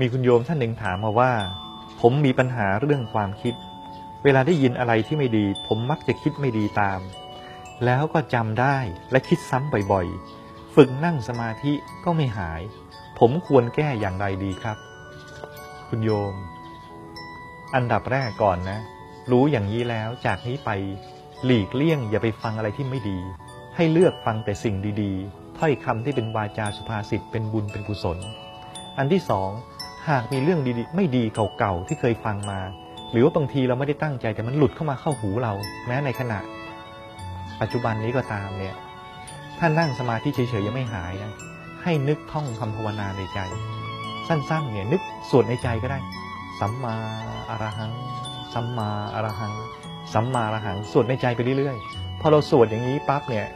มีคุณโยมท่านหนึ่งถามมาว่า ผมมีปัญหาเรื่องความคิด เวลาได้ยินอะไรที่ไม่ดี ผมมักจะคิดไม่ดีตาม แล้วก็จำได้และคิดซ้ำบ่อยๆ ฝึกนั่งสมาธิก็ไม่หาย ผมควรแก้อย่างไรดีครับ คุณโยม อันดับแรกก่อนนะ รู้อย่างนี้แล้วจากนี้ไป หลีกเลี่ยงอย่าไปฟังอะไรที่ไม่ดี ให้เลือกฟังแต่สิ่งดีๆถ้อยคำที่เป็นวาจาสุภาษิตเป็นบุญเป็นกุศล อันที่สอง หากมีเรื่องดีๆ ไม่ดีเก่าๆที่เคยฟังมา หรือว่าบางทีเราไม่ได้ตั้งใจแต่มันหลุดเข้ามาเข้าหูเรา แม้ในขณะ ปัจจุบันนี้ก็ตามเนี่ยถ้านั่งสมาธิเฉยๆยังไม่หายนะให้นึกท่องคำภาวนาในใจ สั้นๆเนี่ยนึกสวดในใจก็ได้ สัมมาอรหัง สัมมาอรหัง สัมมาอรหังสวดในใจไปเรื่อยๆพอเราสวดอย่างนี้ปั๊บเนี่ย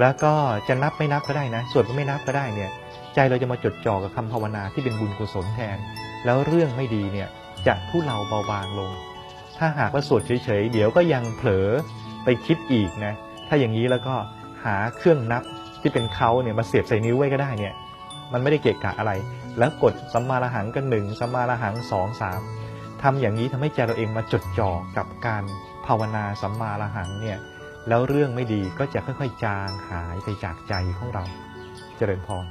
แล้วก็จะนับไม่นับก็ได้นะ ส่วดก็ไม่นับก็ได้เนี่ย ใจเราจะมาจดจ่อกับคำภาวนาที่เป็นบุญกุศลแทน แล้วเรื่องไม่ดีเนี่ยจะทุเลาเบาบางลง ถ้าหากว่าสวดเฉยๆ เดี๋ยวก็ยังเผลอไปคิดอีกนะ ถ้าอย่างนี้แล้วก็หาเครื่องนับที่เป็นเขาเนี่ยมาเสียบใส่นิ้วไว้ก็ได้เนี่ย มันไม่ได้เกะกะอะไร แล้วกดสัมมาระหังกันหนึ่งสัมมาระหังสองสามทำอย่างนี้ทำให้ใจเราเองมาจดจ่อกับการภาวนาสัมมาระหังเนี่ย แล้วเรื่องไม่ดีก็จะค่อยๆ จางหายไปจากใจของเรา เจริญพร